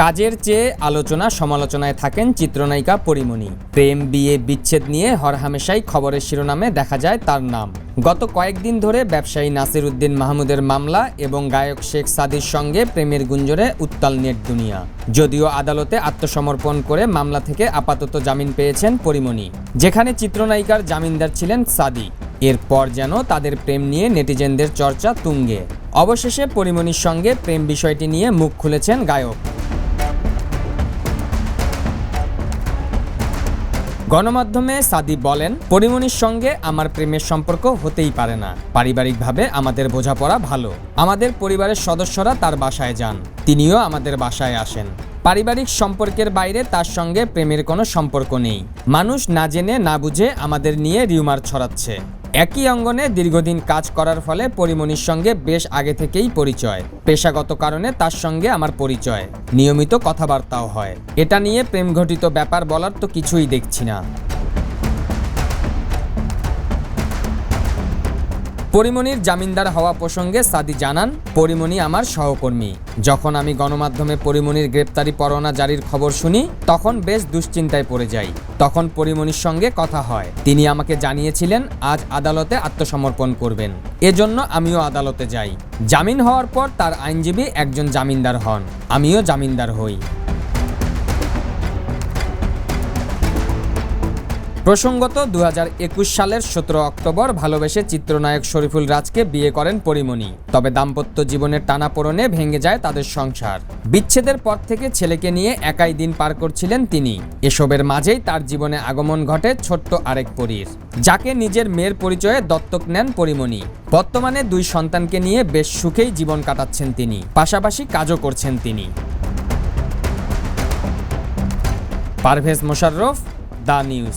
কাজের চেয়ে আলোচনা সমালোচনায় থাকেন চিত্রনায়িকা পরিমণি। প্রেম, বিয়ে, বিচ্ছেদ নিয়ে হরহামেশাই খবরের শিরোনামে দেখা যায় তার নাম। গত কয়েকদিন ধরে ব্যবসায়ী নাসির উদ্দিন মাহমুদের মামলা এবং গায়ক শেখ সাদির সঙ্গে প্রেমের গুঞ্জরে উত্তাল নেট দুনিয়া। যদিও আদালতে আত্মসমর্পণ করে মামলা থেকে আপাতত জামিন পেয়েছেন পরিমণি। যেখানে চিত্রনায়িকার জামিনদার ছিলেন সাদি এরপর যেন তাদের প্রেম নিয়ে নেটিজেনদের চর্চা তুঙ্গে। অবশেষে পরিমণির সঙ্গে প্রেম বিষয়টি নিয়ে মুখ খুলেছেন গায়ক। গণমাধ্যমে সাদি বলেন পরিমণির সঙ্গে আমার প্রেমের সম্পর্ক হতেই পারে না। পারিবারিকভাবে আমাদের বোঝাপড়া ভালো। আমাদের পরিবারের সদস্যরা তার বাসায় যান। তিনিও আমাদের বাসায় আসেন। পারিবারিক সম্পর্কের বাইরে তার সঙ্গে প্রেমের কোনো সম্পর্ক নেই। মানুষ না জেনে না বুঝে আমাদের নিয়ে রিউমার ছড়াচ্ছে। একই অঙ্গনে দীর্ঘদিন কাজ করার ফলে পরিমণির সঙ্গে বেশ আগে থেকেই পরিচয়। পেশাগত কারণে তার সঙ্গে আমার পরিচয়। নিয়মিত কথাবার্তাও হয়। এটা নিয়ে প্রেম ঘটিত ব্যাপার বলার তো কিছুই দেখছি না। পরিমণির জামিনদার হওয়া প্রসঙ্গে সাদি জানান, পরিমণি আমার সহকর্মী। যখন আমি গণমাধ্যমে পরিমণির গ্রেপ্তারি পরোয়ানা জারির খবর শুনি, তখন বেশ দুশ্চিন্তায় পড়ে যাই। তখন পরিমণির সঙ্গে কথা হয়। তিনি আমাকে জানিয়েছিলেন, আজ আদালতে আত্মসমর্পণ করবেন। এজন্য আমিও আদালতে যাই। জামিন হওয়ার পর তার আইনজীবী একজন জামিনদার হন। আমিও জামিনদার হই। প্রসঙ্গত দু হাজার একুশ সালের সতেরো অক্টোবর ভালোবেসে চিত্রনায়ক শরীফুল রাজকে বিয়ে করেন পরিমণি। তবে দাম্পত্য জীবনের টানাপোড়নে ভেঙে যায় তাদের সংসার। বিচ্ছেদের পর থেকে ছেলেকে নিয়ে একাই দিন পার করছিলেন তিনি। এসবের মাঝেই তার জীবনে আগমন ঘটে ছোট্ট আরেক পরীর। যাকে নিজের মেয়ের পরিচয়ে দত্তক নেন পরিমণি। বর্তমানে দুই সন্তানকে নিয়ে বেশ সুখেই জীবন কাটাচ্ছেন তিনি। পাশাপাশি কাজও করছেন তিনি। Pervez Musharraf, the news.